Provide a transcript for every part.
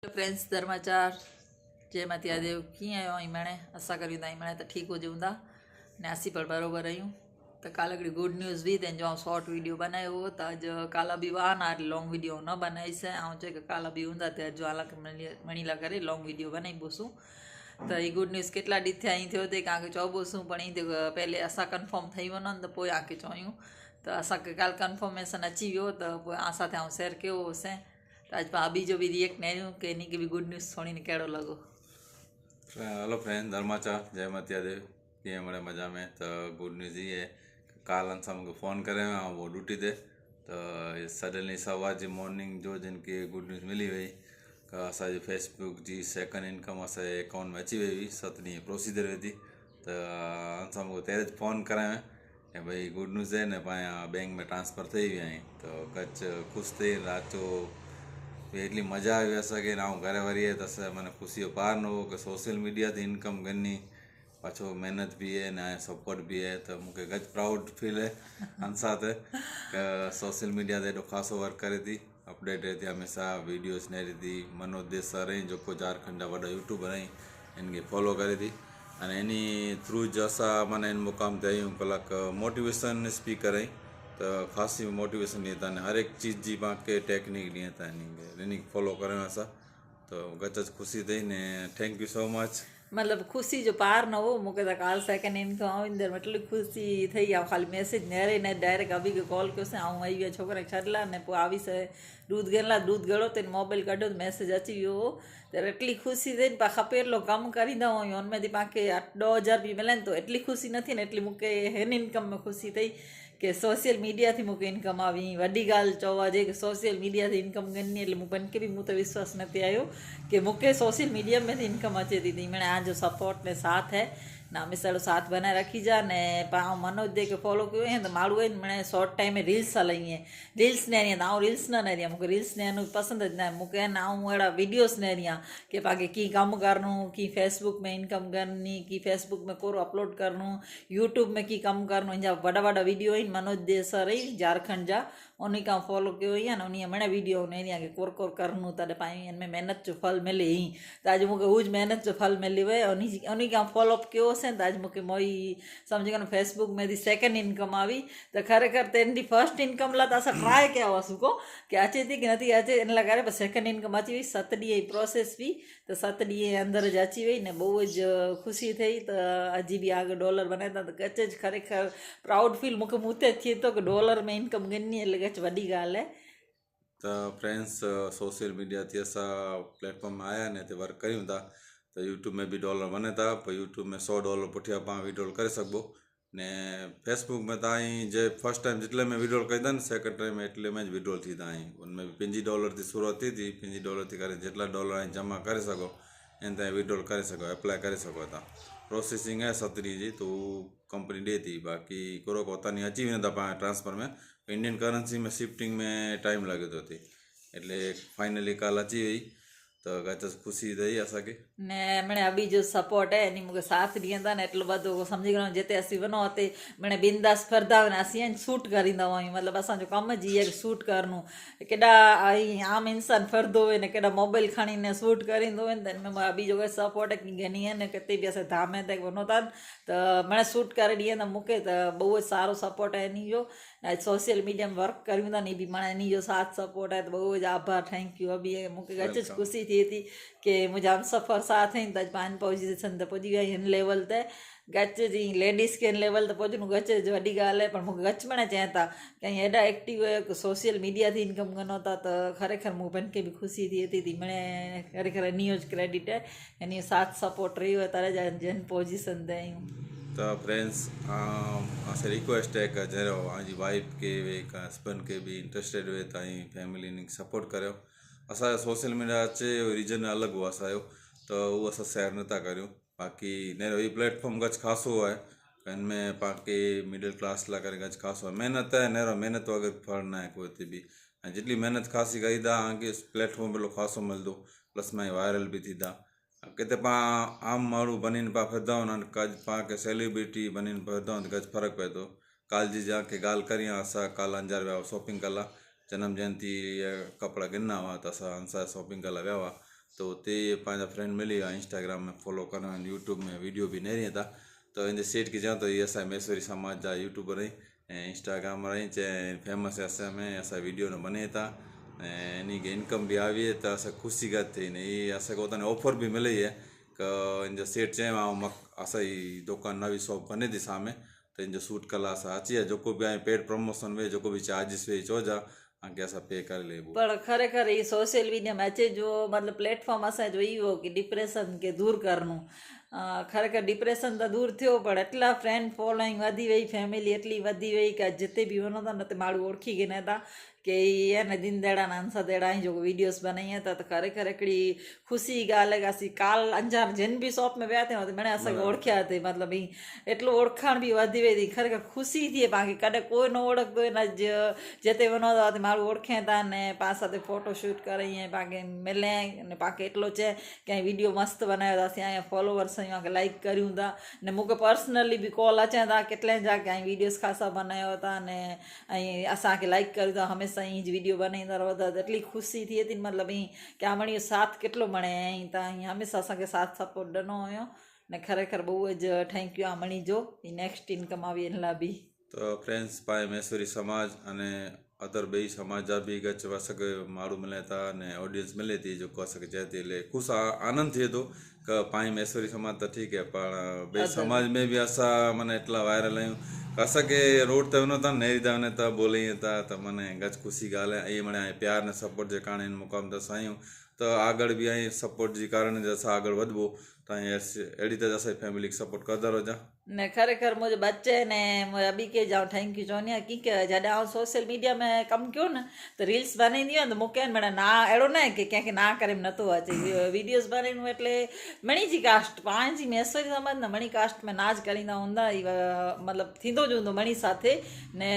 Friends धर्माचार जय मातिया देव कीअं आहियो आई मणे असां करियूं था मणे त ठीकु हुजूं था ने असीं पण बराबरि आहियूं त काल्ह हिकिड़ी गुड न्यूज़ हुई तंहिंजो आउं शॉर्ट वीडियो बनायो हो त अॼु काला बि हुआ न लॉन्ग वीडियो न बनाईसीं ऐं चए की काला बि हूंदा त अॼु हालांकि मणी लाइ करे लॉन्ग वीडियो बनाई पोसूं त हीअ गुड न्यूज़ केतिरा ॾींहं थिया ई थियो ते तव्हांखे चवबोसूं पण ई पहले असां कंफर्म ठही वञनि त पोइ तव्हांखे चयूं त असांखे काल्ह कंफर्मेशन अची वियो त पोइ असां थिया शेयर कयो होसीं त अॼु भाभी जो बि रिएक्ट नहियूं की इन खे बि गुड न्यूज़ थोरी ने कहिड़ो लॻो हेलो फ्रेंड धर्माचा जय मातिया देव कीअं મળે મજા में त गुड न्यूज़ ये है काल सां मूंखे फ़ोन करे वियो ऐं उहो ड्यूटी ते त सडनली सवा जी मॉर्निंग जो जिन खे गुड न्यूज़ मिली वई का असांजी फेसबुक जी सेकंड इनकम असांजे अकाउंट में अची वई हुई सत ॾींहं प्रोसीजर हुई थी त सां मूंखे तेरे फ़ोन करायो ऐं भई गुड न्यूज़ आहे न पाण बैंक में ट्रांसफ़र थी विया आहिनि त कच्छ ख़ुशि थी राति जो बि एॾी मज़ा आई असांखे ऐं घरु वरी आहे त असां माना ख़ुशी जो पार न हो की सोशल मीडिया ते इनकम करनी पाछो महिनत बि आहे ऐं सपोर्ट बि आहे त मूंखे गज प्राउड फील आहे हंसा ते की सोशल मीडिया ते एॾो ख़ासो वर्क करे थी अपडेट रहे थी हमेशह वीडियोस ॾेई थी मनोज देस सर ऐं जेको झारखंड जा वॾा यूट्यूबर आहिनि हिन खे फॉलो करे थी अने इन थ्रू जो असां माना इन मुक़ाम ते आहियूं कलाक मोटिवेशन स्पीकर आहियूं त ख़ासी मोटिवेशन ॾिए था हर हिकु चीज़ जी तव्हांखे टेक्निक ॾिए इन खे फॉलो करियो असां त गच ख़ुशी अथई ने, थैंक यू सो मच। मतिलबु ख़ुशी जो पार न हो, मूंखे त काल सेकेंड इनकम आऊँ ईंदड़ एटली ख़ुशी થઈ आहे ख़ाली मैसेज नेरे ने डायरेक्ट अभी खे कॉल कयोसीं ऐं आई विया छोकिरा खे छॾला, ने पोइ आवीसि दूध ॻण लाइ दूध ॻणो त मोबाइल कढियो, त मैसेज अची वियो हो। त एटली ख़ुशी थिए पाण खपे एटलो कमु करींदा आहियूं हुन में थी तव्हांखे अठ ॾह हज़ार बि त एटली ख़ुशी न थी न एटली मूंखे, हिन इनकम में ख़ुशी अथई કે સોશિયલ મીડિયાથી મૂકી ઇન્કમ આવી વડી ગાલ ચોવા જે કે સોશિયલ મીડિયાથી ઇન્કમ ગણી એટલે મને કે બી હું તો વિશ્વાસ નથી આવ્યો કે મૂકે સોશિयल મીડિયા મેં ઇન્કમ અચે દીધી. મને આ જો સપોર્ટ ને સાથ હૈ साथ है ना हमेशा साथ बनाए रखी जा ने पाण मनोज दे के फॉलो कयो ऐं त माण्हू आहिनि मैंने शॉर्ट टाइम में रील्स हलाई आहे रील्स न आहिनि आउं रील्स न न मूंखे रील्स न पसंदि न आहे मूंखे न आउं अहिड़ा वीडियोस न आहिनि कि पाके की कम करणो की फेसबुक में इनकम करनी की फेसबुक में कोरो अपलोड करणो यूट्यूब में की कम करणो हिन जा वॾा वॾा वीडियो आहिनि मनोज दे सर ई झारखंड जा उन्हीं का फॉलो कयो हुई है ना, उन्हीं मैंने वीडियो नहीं दिया कि कोर कोर करणु तॾहिं पायूं इनमें मेहनत जो फल मिले। ही तो अॼु मूंखे हू मेहनत जो फल मिली हुए उन्हीं जी उन खां फॉलोअप कयोसीं त अॼु मूंखे मोई, सम्झी करे फेसबुक में दी सेकेंड इनकम आई तो खरेखर ख़र त हिन इनकम ला तो असां ट्राए क्या हुआसीं को अचे थी कि नथी अचे इन लाइ करे सेकेंड इनकम अची सत ॾींहं प्रोसेस भी तो सत ॾींहं ज अची ख़ुशी थिए तो अॼु आगे डॉलर बनाए था ख़रेखर प्राउड फील मूंखे मूं थिए डॉलर में इनकम गिनी ಹೆಚ್ಚು वॾी ॻाल्हि आहे त फ्रेंड्स सोशल मीडिया ते असां प्लेटफॉर्म आया आहिनि हिते वर्क कयूं था त यूट्यूब में बि डॉलर वञे था पोइ यूट्यूब में सौ डॉलर पुठियां पाण विड्रॉल करे सघिबो ने फेसबुक में तव्हां जे फर्स्ट टाइम जेटले में विड्रॉल कई आहिनि सेकेंड टाइम में एटले में विड्रॉल थींदा तव्हां ई हुन में बि पंहिंजी डॉलर जी सूरत थी थी पंहिंजी डॉलर थी करे जेतिरा डॉलर आहिनि जमा करे सघो ऐं ताईं विड्रॉल करे सघो अप्लाए करे सघो तव्हां प्रोसेसिंग आहे सत ॾींहं जी त उहो कंपनी ॾिए थी बाक़ी कुरो को ॾींहुं अची वञो था पाण ट्रांसफर में ઇન્ડિયન કરન્સીમાં શિફ્ટિંગમાં ટાઈम લાગ્યો હતો એટલે ફાઇનલી કાલ અચી વઈ તો કાચા ખુશી થઈ અસાંखे ને મને अभी जो सपोर्ट है એની મુકે સાથ ॾींदा ને એટલો બધો સમજી ગયો જેતે અસી વનો હતે મને બિંદાસ સ્પર્ધા ને અસી આને શૂટ કરીંદા હોય મતલબ અસાંજો કમ જ ઈએ શૂટ કરનું. કેડા આમ ઇન્સાન ફરદો હોય ને, કેડા મોબાઈલ ખણીને શૂટ કરીંદો હોય ને મેં બીજો કોઈ સપોર્ટ કે ગની હે ને કતે બી અસે ધામે તક વનો તા તો મને શૂટ કરી ॾींदा મૂકે તો બહુ જ સારો સપોર્ટ એની જો. સોશિયલ મીડિયામાં વર્ક કર્યું હતું ને એ બી મને એની જો સાથ સપોર્ટ હતો બહુ જ આભાર થેન્ક યુ અભી મૂકે અચૂજ ખુશી થઈ હતી કે મુજે આમ સફર સાથ હૈ તો પાન પહોંચી જશે તો પહોંચી ગયા હિન લેવલ તે. ગચ જી લેડીઝ કે લેવલ તો પહોંચું ગચ જ વડી ગાલે પણ હું ગચ મને ચહેતા કે અહીં એડા એક્ટિવ સોશિયલ મીડિયાથી ઇન્કમ ગણોતા તો ખરેખર હું પણ કે બી ખુશી થઈ હતી મને ખરેખર એની જ ક્રેડિટ એની સાથ સપોર્ટ રહ્યો ત્યારે જ જેન પોઝિશન દઈ હું ते आहियूं त फ्रेंड्स असां रिक्वेस्ट आहे की जहिड़ो पंहिंजी वाइफ खे वे का हस्बैंड खे बि इंट्रस्टेड हुए तव्हांजी फैमिली इन सपोर्ट करियो असांजो सोशल मीडिया अचे रीजन अलॻि हो असांजो त उहो असां शेयर नथा करियूं बाक़ी नहिरो हीउ प्लेटफॉर्म गच ख़ासो आहे हिन में पाण खे मिडिल क्लास लाइ करे गच ख़ासो आहे महिनत आहे नहिरो महिनत वग़ैरह फल न आहे कोई हिते बि ऐं जेतिरी महिनत ख़ासी कई था तव्हांखे प्लेटफॉर्म भलो ख़ासो मिलंदो प्लस मां वायरल बि थींदा किथे पाण आम माण्हू बनीन पिया फिरंदा आहिनि कज पाण खे सेलिब्रिटी बनीन फिरंदा आहिनि गज फ़र्क़ु पए थो काल जी जंहिंखे ॻाल्हि करी आहे असां काल अंजार विया शॉपिंग कला जनम जयंती कपिड़ा गिना हुआ त असां अंसार शॉपिंग कला विया हुआ तो ते पंहिंजा फ्रेंड मिली विया इंस्टाग्राम में फॉलो करण आहिनि यूट्यूब में वीडियो बि नेरी था त इन सेठ खे चवां थो इहे असांजे मैसवरी समाज जा यूट्यूबर आहिनि ऐं इंस्टाग्राम रही चए फेमस है असां में असां वीडियो न बने था ને એની ઇન્કમ બી આવી તો અસર ખુશીગત થઈને એ અસર પોતાને ઓફર બી મળી છે કે ઇન સેટ છે મક અસર એ દુકાન નવી શોપ બને હતી સામે તો ઇન શૂટ કલા અસર અચી જોકો બી અહીં પેડ પ્રમોશન વે જોકો બી ચાર્જિસ વે ચોજા આગે અસાં પે કરી લેવું પણ ખરેખર એ સોશિયલ મીડિયામાં અચે જો મતલબ પ્લેટફોર્મ અસાં જોયું કે ડિપ્રેશન કે દૂર કરનું ખરેખર ડિપ્રેશન તો દૂર થયો પણ એટલા ફ્રેન્ડ ફોલોઈંગ વધી વઈ ફેમિલી એટલી વધી વઈ કે જેતે બી વનો હતા ને તે મારું ઓળખી ગયા હતા કે એને દિનદેડાના અંસાદેડા અહીં जो वीडियोस बनाई था तो खरेखर हिकिड़ी ख़ुशी ॻाल्हि असीं काल अंजान जिन बि शॉप में विया थियूं मिणे असांखे ओड़खिया अथई मतिलबु हीअं एतिरो ओड़खाण बि वधी वई थी खरेखर ख़ुशी थिए पाण खे कॾहिं कोई न ओड़खंदो न जिते वञो था हुते माण्हू ओड़खे था ने पाण सां फोटोशूट करे ईअं पाण खे मिले ने पाण खे एतिरो चए की वीडियो मस्तु बनायो अथसि ऐं फॉलोवर्स ऐं लाइक करियूं था ने मूंखे पर्सनली बि कॉल अचनि था केतिरे जा की वीडियोस ख़ासा बनायो था ने ऐं असांखे लाइक करियूं था हमेशह હંમેશા અહીં જ વીડિયો બનાવીને રહેતા એટલી ખુશી થઈ હતી મતલબ અહીં કે આમણીઓ સાથ કેટલો મળે અહીં ત્યાં અહીં હંમેશા સંગે સાથ સપોર્ટ ડનો હોય ને ખરેખર બહુ જ થેન્ક યુ આમણી જો. નેક્સ્ટ ઇન્કમ આવી એના બી તો ફ્રેન્ડ્સ ભાઈ, મૈસુરી સમાજ અને अदर ॿई समाज जा बि अच वसक माण्हू मिलनि था अने ऑडियंस मिले थी जेको असांखे चए थी ख़ुशि आनंद थिए थो क पाण मैसूरी समाज त ठीकु आहे पाण ॿई समाज में बि असां माना एटला वायरल आहियूं असांखे रोड ते वञो था नहरी था वञनि था ॿोलीअ था त माना गच ख़ुशी ॻाल्हि आहे इहे माना प्यार ने सपोर्ट जे कारण हिन मुक़ाम ते असां आहियूं त आगड़ बि आहीं सपोर्ट जे कारण असां आगड़ वधबो ताई अहिड़ी तरह असांजी फैमिली खे सपोर्ट कंदा रहिजा न ख़रेखर मुंहिंजे बच्चे ने मुंहिंजे अबी खे जाम थैंक यू चवंदी आहियां की जॾहिं आउं सोशल मीडिया में कमु कयो न त रील्स बनाईंदी हुअमि त मूंखे माना ना अहिड़ो न आहे की कंहिंखे ना करे बि नथो अचे वीडियोस बनाइणु एटले मणी जी कास्ट पंहिंजी मैसरी समझ न मणी कास्ट में नाच करींदा हूंदा मतिलबु थींदो ज हूंदो मणी साथे ने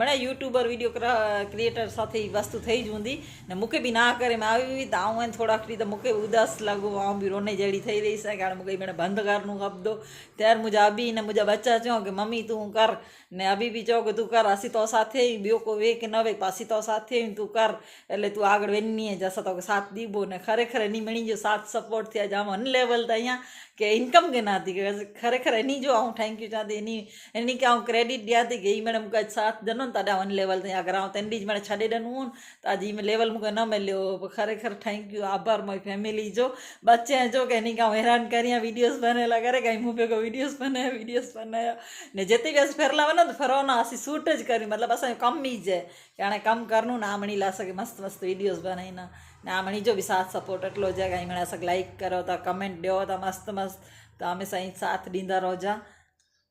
मणे यूट्यूबर वीडियो क्रिएटर साथे ई वस्तु ठही ज हूंदी न मूंखे बि ना करे मां आई हुई त आऊं आहिनि थोरा खणी त मूंखे उदास लॻो आऊं बि रोने जहिड़ी ठही रहीसि કારણ મુકે મને બંધ કરનું કબદો ત્યાર મુજા અભી ને મુજા બચ્ચા ચો કે મમ્મી તું કર. ને અભી બી ચો કે તું કર. હસી તો સાથે બીઓ કો વે કે ન વે. પાસી તો સાથે તું કર. એટલે તું આગળ વેનની જશે તો કે સાથ દીબો. ને ખરેખર એની મણી જો સાથ સપોર્ટ થયા જામ અન લેવલ તો અહીંયા કે ઇન્કમ કે ના હતી. કે ખરેખર એની જો હું થેન્ક યુ ચાહતી એની એની કે હું ક્રેડિટ દિયા હતી કે એ મને મુકે સાથ દનો ને તાડા અન લેવલ ત્યાં અગર હું તેની જ મને છડે ડનું તો આજે મેં લેવલ મુકે ન મળ્યો ખરેખર થેન્ક યુ આભાર મારી ફેમિલી જો. બચ્ચે જો કે એની કાં હેરાન ફન કર્યા વિડીયોઝ બનેલા કરે કાંઈ હું ભેગો વિડીયોઝ બનાવ્યો વિડીયોઝ બનાવ્યો ને જેતી વેસ ફેરલાવા ને ફરવાનો આસી શૂટ જ કર્યું મતલબ અસાં કમી જ કે આણે કમ કરનું ને આમણી લાશે કે મસ્ત મસ્ત વિડીયોઝ બનાવીને. ને આમણી જો બી સાથ સપોર્ટ એટલો જ કાંઈ મળે શક લાઈક કરો, તો કમેન્ટ દો, તો મસ્ત મસ્ત. તો અમે સાઈ સાથ દીંદા રોજા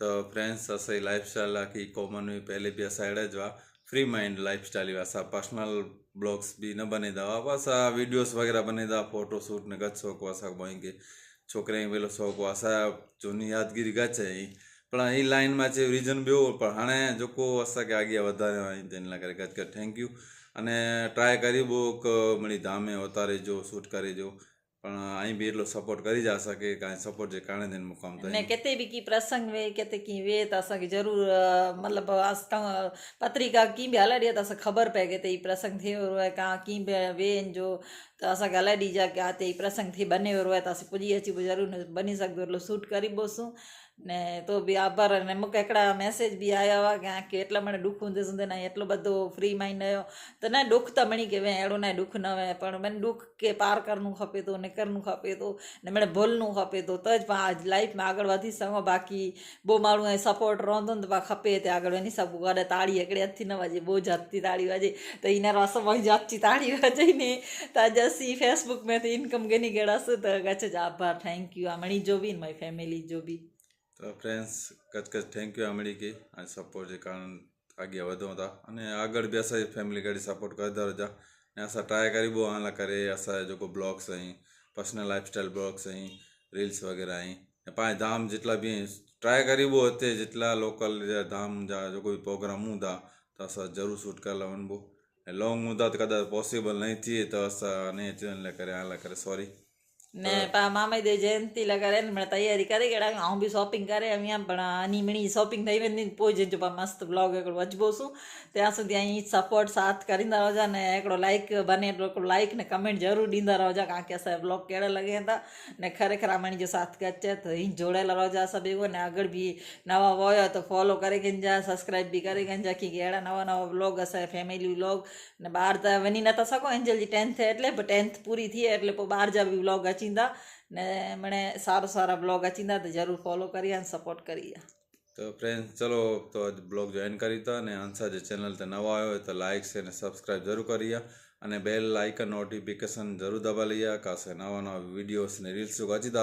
તો ફ્રેન્ડ્સ અસાઈ લાઈફસ્ટાઈલ આખી કોમન પહેલે બી સાઈડ જ વા ફ્રી માઇન્ડ લાઈફસ્ટાઈલ એવા સા પર્સનલ બ્લોગ્સ બી ન બનાવી દવા બસ આ વિડીયોઝ વગેરે બનાવી દવા ફોટોશૂટ ને ગચ્છો કોસા બોઈંગે છોકરાએ પેલો શોખ આશા જૂની યાદગીરી ગાચે એ પણ અહીં લાઈનમાં છે રીઝન બેવો પણ હાણે જોકો આશા કે આગળ વધારે હોય તેના કરે ગજ થેન્ક યુ અને ટ્રાય કરી બહુ મળી ધામે વતારે જો, શૂટ કરી જો. પણ અહીં બી એટલો સપોર્ટ કરી જા શકે કાંઈ સપોર્ટ જે કારણે તેને મુકામ ने થાય किथे बि की प्रसंग वे किथे कीअं वे त असांखे ज़रूरु मतिलबु असां पत्रिका कीअं बि हलाए ॾिए त असांखे ख़बर पए की हिते ही प्रसंग थी वियो आहे का कीअं बि वेन जो त असांखे हलाए ॾिजा की हिते ही प्रसंग थी बने वियो आहे त असीं पुॼी अची पोइ ज़रूरु न बनी सघंदो એટલો શૂટ કરી બોસું ને તો બી આભાર. અને અમુક એકડા મેસેજ બી આવ્યા હતા કે આ કે એટલા મને દુઃખ ઊંધે સુંધે ના એટલો બધો ફ્રી માઇન્ડ આવ્યો. તો ના દુઃખ તો મણી કે મેં એડો ના દુઃખ ન આવે, પણ મને દુઃખ કે પાર કરનું ખપે તો ને કરનું ખપે તો, ને મને ભૂલનું ખપે તો તો જ લાઈફમાં આગળ વધી શકો. બાકી બહુ મારું અહીં સપોર્ટ રોંધો ને તો ખપે તે આગળ. એની સપો કરે તાળી એકડે હાથથી ન વાજે બહુ જાતથી તાળી વાજે. તો એના રસમાં જાતથી તાળી વાજે ને. તાજા સી ફેસબુક મેં ઇન્કમ ગેની ગેડાશું તો ગચ્છ જ આભાર. થેન્ક યુ આ મણી જો બી મારી ફેમિલી જો બી. તો ફ્રેન્ડ્સ કચકચ થેન્ક યુ આમળી ગઈ અને સપોર્ટ કારણ આગળ વધો હતા અને આગળ બેસા ફેમિલી કરી સપોર્ટ કરતા રજા ને असां ट्राए करी बो हाल करे असां जेको ब्लॉग्स आहिनि पर्सनल लाइफस्टाइल ब्लॉग्स आहिनि रील्स वग़ैरह आहिनि ऐं पंहिंजे धाम जेतिरा बि आहिनि ट्राए करी बो हिते जेतिरा लोकल जा धाम जा जेको बि प्रोग्राम हूंदा त असां ज़रूरु शूट करे वञिबो ऐं लॉन्ग हूंदा त कदाच पॉसिबल न थिए त असां नए चैनल करे हाल करे सॉरी ને ಮಾಮೈದ ಜಯಂತಿ ಲಗಾರೆ ತಯಾರಿ ಕರೆ ಕೇಳಾಗ ಅವ್ ಬಿ ಶಾಪಿಂಗ್ કરે ಅವಿಯಾ પણ આની મણી શોપિંગ થઈ વેની પોજે જો મસ્ત બ્લોગ એકડો વચબોસું ત્યાં સુધી અહીં સપોર્ટ સાથ કરીંદા રોજા ને એકડો લાઈક બને એકડો લાઈક ને કમેન્ટ જરૂર દીંદા રોજા કાં કે સાહેબ બ્લોગ કેડે લગે હતા. ને ખરેખર આમણી જો સાથ કરચે તો અહીં જોડેલા રોજા સભેગો ને આગળ બી નવા હોય તો ફોલો કરે કે જા સબસ્ક્રાઇબ બી કરે કે જા કે એડા નવા નવા બ્લોગ હશે ફેમિલી બ્લોગ ને બહાર તો વની નતા શકો એન્જલ જી 10th એટલે 10th પૂરી થઈ એટલે બહાર જા બી બ્લોગ अचींदा ने मणे સારો सारा ब्लॉग अचींदा त ज़रूरु फॉलो करिया ऐं सपोर्ट करिया તો ફ્રેન્ડ ચલો તો બ્લોગ જોઈન કરી હતા અને હંસા જે ચેનલ તે નવા આવ્યો હોય તો લાઇક છે અને સબસ્ક્રાઇબ જરૂર કરી અને બેલ લાઇક નોટિફિકેશન જરૂર દબાવી કાશે નવા નવા વિડીયોસ ને રીલ્સ વાંચી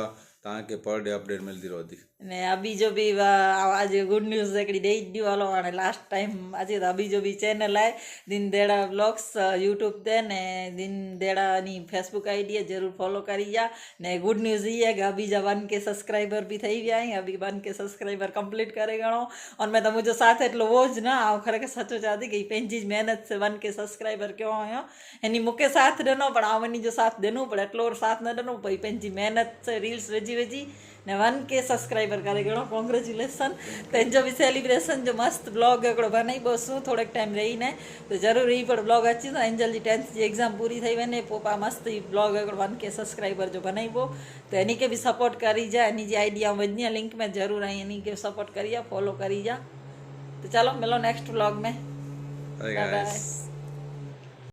કારણ કે પર ડે અપડેટ મળતી રહેતી ને આ બીજો બી આજે ગુડ ન્યૂઝ એકડી દઈ જ દીવાલો અને લાસ્ટ ટાઈમ આજે આ બીજો બી ચેનલ આય, દિન દેડા વ્લોગ્સ યુટ્યુબ દે ને દિન દેડાની ફેસબુક આઈડી જરૂર ફોલો કરી જા. ને ગુડ ન્યૂઝ એ કે બીજા વન કે સબસ્ક્રાઈબર બી થઈ ગયા અહીં. અભી વન કે સબસ્ક્રાઈબર કમ્પ્લીટ કરે ગણો. અને મેં તો જો સાથ એટલો વો જ ના આવું ખરેખર સાચો ચાહતી કે પેન્જી જ મહેનત છે વન કે સબસ્ક્રાઈબર કયો આવ્યો એની મુકે સાથ દેનો, પણ આવની જો સાથ દેનું પણ એટલો સાથ ન દેનો પછી પેન્જી મહેનત છે રીલ્સ રજી શિવેજી ને વન કે સબસ્ક્રાઈબર કરે ઘણો કોંગ્રેચ્યુલેશન તેજો બી સેલિબ્રેશન જો મસ્ત બ્લોગ हिकिड़ो बनाई बि सूं टाइम रही ने तो ज़रूर ही पर ब्लॉग अच्छी तो एंजल जी टेंथ जी एग्ज़ाम पूरी थी वञे पोपा मस्त ही ब्लॉग हिकिड़ो वन के सब्सक्राइबर जो बनाइबो. तो त इन खे भी सपोर्ट करिजांइ इन जी आइडिया विझी लिंक में ज़रूर आई इन के सपोर्ट करिजांइ फॉलो करी तो चलो मिलो नेक्स्ट ब्लॉग में.